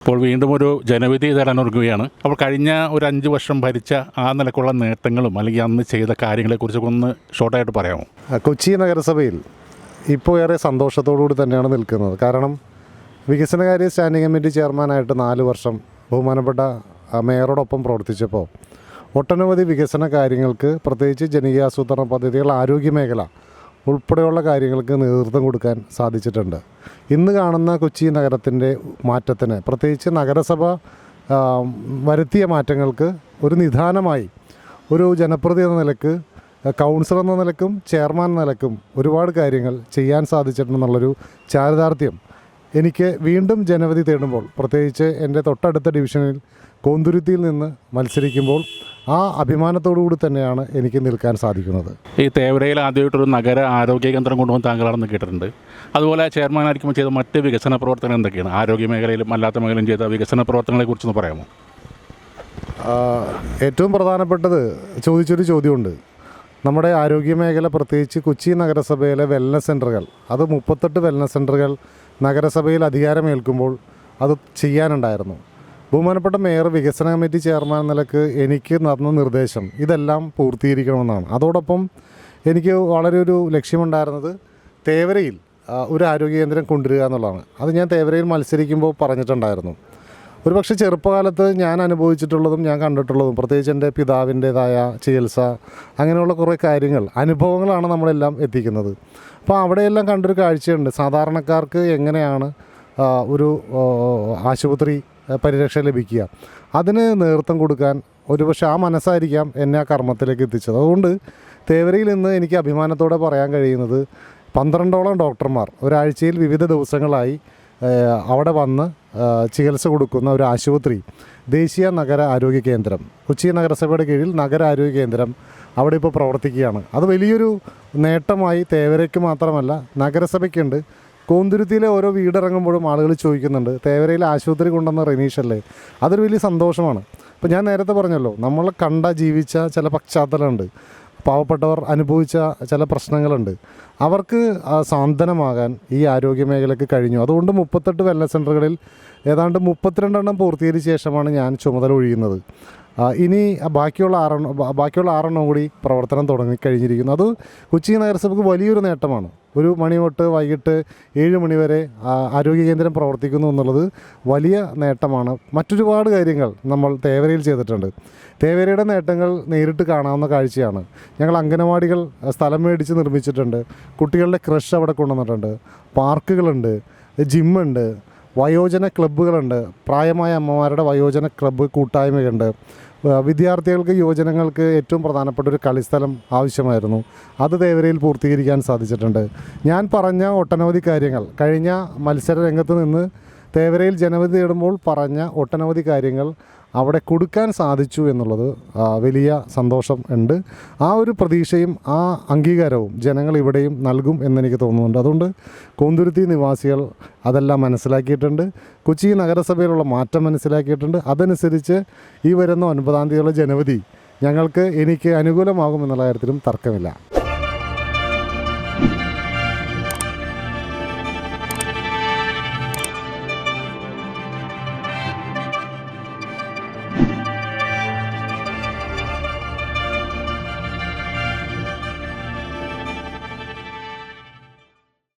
ഇപ്പോൾ വീണ്ടും ഒരു ജനവിധി തരാനൊരുങ്ങുകയാണ് അപ്പോൾ കഴിഞ്ഞ ഒരു അഞ്ച് വർഷം ഭരിച്ച ആ നിലക്കുള്ള നേട്ടങ്ങളും അല്ലെങ്കിൽ അന്ന് ചെയ്ത കാര്യങ്ങളെക്കുറിച്ചൊക്കെ ഒന്ന് ഷോർട്ടായിട്ട് പറയാമോ? കൊച്ചി നഗരസഭയിൽ ഇപ്പോൾ ഏറെ സന്തോഷത്തോടുകൂടി തന്നെയാണ് നിൽക്കുന്നത്. കാരണം വികസനകാര്യ സ്റ്റാൻഡിംഗ് കമ്മിറ്റി ചെയർമാനായിട്ട് നാല് വർഷം ബഹുമാനപ്പെട്ട മേയറോടൊപ്പം പ്രവർത്തിച്ചപ്പോൾ ഒട്ടനവധി വികസന കാര്യങ്ങൾക്ക് പ്രത്യേകിച്ച് ജനകീയാസൂത്രണ പദ്ധതികൾ ആരോഗ്യ മേഖല ഉൾപ്പെടെയുള്ള കാര്യങ്ങൾക്ക് നേതൃത്വം കൊടുക്കാൻ സാധിച്ചിട്ടുണ്ട്. ഇന്ന് കാണുന്ന കൊച്ചി നഗരത്തിന്റെ മാറ്റത്തിന് പ്രത്യേകിച്ച് നഗരസഭ വരുത്തിയ മാറ്റങ്ങൾക്ക് ഒരു നിധാനമായി ഒരു ജനപ്രതി എന്ന നിലയ്ക്ക് കൗൺസിലർ എന്ന നിലക്കും ചെയർമാൻ എന്ന നിലക്കും ഒരുപാട് കാര്യങ്ങൾ ചെയ്യാൻ സാധിച്ചിട്ടുണ്ടെന്നുള്ളൊരു ചാരിതാർത്ഥ്യം എനിക്ക് വീണ്ടും ജനവധി തേടുമ്പോൾ പ്രത്യേകിച്ച് എന്റെ തൊട്ടടുത്ത ഡിവിഷനിൽ കോന്തുരുത്തിയിൽ നിന്ന് മത്സരിക്കുമ്പോൾ ആ അഭിമാനത്തോടു കൂടി തന്നെയാണ് എനിക്ക് നിൽക്കാൻ സാധിക്കുന്നത്. ഈ തേവരയിൽ ആദ്യമായിട്ടൊരു നഗര ആരോഗ്യ കേന്ദ്രം കൊണ്ടുവന്ന് താങ്കളാണെന്ന് കേട്ടിട്ടുണ്ട്. അതുപോലെ ചെയർമാൻ ചെയർമാനായിരിക്കുമ്പോൾ ചെയ്ത മറ്റ് വികസന പ്രവർത്തനങ്ങൾ എന്തൊക്കെയാണ്? ആരോഗ്യ മേഖലയിലും അല്ലാത്ത മേഖലയിലും ചെയ്ത വികസന പ്രവർത്തനങ്ങളെക്കുറിച്ചൊന്ന് പറയാമോ? ഏറ്റവും പ്രധാനപ്പെട്ടത് ചോദിച്ചൊരു ചോദ്യമുണ്ട്. നമ്മുടെ ആരോഗ്യ മേഖല പ്രത്യേകിച്ച് കൊച്ചി നഗരസഭയിലെ വെൽനസ് സെന്ററുകൾ അത് മുപ്പത്തെട്ട് വെൽനസ് സെന്ററുകൾ നഗരസഭയിൽ അധികാരമേൽക്കുമ്പോൾ അത് ചെയ്യാനുണ്ടായിരുന്നു. ബഹുമാനപ്പെട്ട മേയർ വികസന കമ്മിറ്റി ചെയർമാൻ നിലയ്ക്ക് എനിക്ക് നടന്ന നിർദ്ദേശം ഇതെല്ലാം പൂർത്തീകരിക്കണമെന്നാണ്. അതോടൊപ്പം എനിക്ക് വളരെ ഒരു ലക്ഷ്യമുണ്ടായിരുന്നത് തേവരയിൽ ഒരു ആരോഗ്യ കേന്ദ്രം കൊണ്ടുവരിക എന്നുള്ളതാണ്. അത് ഞാൻ തേവരയിൽ മത്സരിക്കുമ്പോൾ പറഞ്ഞിട്ടുണ്ടായിരുന്നു. ഒരുപക്ഷെ ചെറുപ്പകാലത്ത് ഞാൻ അനുഭവിച്ചിട്ടുള്ളതും ഞാൻ കണ്ടിട്ടുള്ളതും പ്രത്യേകിച്ച് എന്റെ പിതാവിന്റേതായ ചികിത്സ അങ്ങനെയുള്ള കുറേ കാര്യങ്ങൾ അനുഭവങ്ങളാണ് നമ്മളെല്ലാം എത്തിക്കുന്നത്. അപ്പോൾ അവിടെയെല്ലാം കണ്ടൊരു കാഴ്ചയുണ്ട്. സാധാരണക്കാർക്ക് എങ്ങനെയാണ് ഒരു ആശുപത്രി പരിരക്ഷ ലഭിക്കുക? അതിന് നേതൃത്വം കൊടുക്കാൻ ഒരുപക്ഷെ ആ മനസ്സായിരിക്കാം എന്നെ ആ കർമ്മത്തിലേക്ക് എത്തിച്ചത്. അതുകൊണ്ട് തേവരയിൽ നിന്ന് എനിക്ക് അഭിമാനത്തോടെ പറയാൻ കഴിയുന്നത് പന്ത്രണ്ടോളം ഡോക്ടർമാർ ഒരാഴ്ചയിൽ വിവിധ ദിവസങ്ങളായി അവിടെ വന്ന് ചികിത്സ കൊടുക്കുന്ന ഒരു ആശുപത്രി ദേശീയ നഗര ആരോഗ്യ കേന്ദ്രം. കൊച്ചി നഗരസഭയുടെ കീഴിൽ നഗര ആരോഗ്യ കേന്ദ്രം അവിടെ ഇപ്പോൾ പ്രവർത്തിക്കുകയാണ്. അത് വലിയൊരു നേട്ടമായി തേവരയ്ക്ക് മാത്രമല്ല നഗരസഭയ്ക്കുണ്ട്. കോന്തുരുത്തിയിലെ ഓരോ വീടിറങ്ങുമ്പോഴും ആളുകൾ ചോദിക്കുന്നുണ്ട് തേവരയിലെ ആശുപത്രി കൊണ്ടുവന്ന റെനീഷല്ലേ അതൊരു വലിയ സന്തോഷമാണ്. അപ്പോൾ ഞാൻ നേരത്തെ പറഞ്ഞല്ലോ നമ്മൾ കണ്ട ജീവിച്ച ചില പശ്ചാത്തലമുണ്ട്. പാവപ്പെട്ടവർ അനുഭവിച്ച ചില പ്രശ്നങ്ങളുണ്ട്. അവർക്ക് സാന്ത്വനമാകാൻ ഈ ആരോഗ്യ മേഖലയ്ക്ക് കഴിഞ്ഞു. അതുകൊണ്ട് മുപ്പത്തെട്ട് വെൽനസ് സെന്ററുകളിൽ ഏതാണ്ട് മുപ്പത്തിരണ്ടെണ്ണം പൂർത്തീകരിച്ച ശേഷമാണ് ഞാൻ ചുമതല ഒഴിയുന്നത്. ഇനി ബാക്കിയുള്ള ആറെണ്ണം ബാക്കിയുള്ള ആറെണ്ണം കൂടി പ്രവർത്തനം തുടങ്ങിക്കഴിഞ്ഞിരിക്കുന്നു അത് കൊച്ചി നഗരസഭയ്ക്ക് വലിയൊരു നേട്ടമാണ്. ഒരു മണി തൊട്ട് വൈകിട്ട് ഏഴ് മണി വരെ ആരോഗ്യ കേന്ദ്രം പ്രവർത്തിക്കുന്നു എന്നുള്ളത് വലിയ നേട്ടമാണ്. മറ്റൊരുപാട് കാര്യങ്ങൾ നമ്മൾ തേവരയിൽ ചെയ്തിട്ടുണ്ട്. തേവരയുടെ നേട്ടങ്ങൾ നേരിട്ട് കാണാവുന്ന കാഴ്ചയാണ്. ഞങ്ങൾ അംഗനവാടികൾ സ്ഥലം മേടിച്ച് നിർമ്മിച്ചിട്ടുണ്ട്. കുട്ടികളുടെ ക്രഷ് അവിടെ കൊണ്ടുവന്നിട്ടുണ്ട്. പാർക്കുകളുണ്ട് ജിമ്മുണ്ട് വയോജന ക്ലബ്ബുകളുണ്ട്. പ്രായമായ അമ്മമാരുടെ വയോജന ക്ലബ്ബ് കൂട്ടായ്മയുണ്ട്. വിദ്യാർത്ഥികൾക്ക് യുവജനങ്ങൾക്ക് ഏറ്റവും പ്രധാനപ്പെട്ട ഒരു കളിസ്ഥലം ആവശ്യമായിരുന്നു. അത് തേവരയിൽ പൂർത്തീകരിക്കാൻ സാധിച്ചിട്ടുണ്ട്. ഞാൻ പറഞ്ഞ ഒട്ടനവധി കാര്യങ്ങൾ കഴിഞ്ഞ മത്സര രംഗത്ത് നിന്ന് തേവരയിൽ ജനവിധി നേടുമ്പോൾ പറഞ്ഞ ഒട്ടനവധി കാര്യങ്ങൾ അവിടെ കൊടുക്കാൻ സാധിച്ചു എന്നുള്ളത് വലിയ സന്തോഷം ഉണ്ട്. ആ ഒരു പ്രതീക്ഷയും ആ അംഗീകാരവും ജനങ്ങൾ ഇവിടെയും നൽകും എന്നെനിക്ക് തോന്നുന്നുണ്ട്. അതുകൊണ്ട് കോന്തുരുത്തി നിവാസികൾ അതെല്ലാം മനസ്സിലാക്കിയിട്ടുണ്ട്. കൊച്ചി നഗരസഭയിലുള്ള മാറ്റം മനസ്സിലാക്കിയിട്ടുണ്ട്. അതനുസരിച്ച് ഈ വരുന്ന ഒൻപതാം തീയതിയുള്ള ജനവധി ഞങ്ങൾക്ക് എനിക്ക് അനുകൂലമാകും എന്നുള്ള കാര്യത്തിലും തർക്കമില്ല.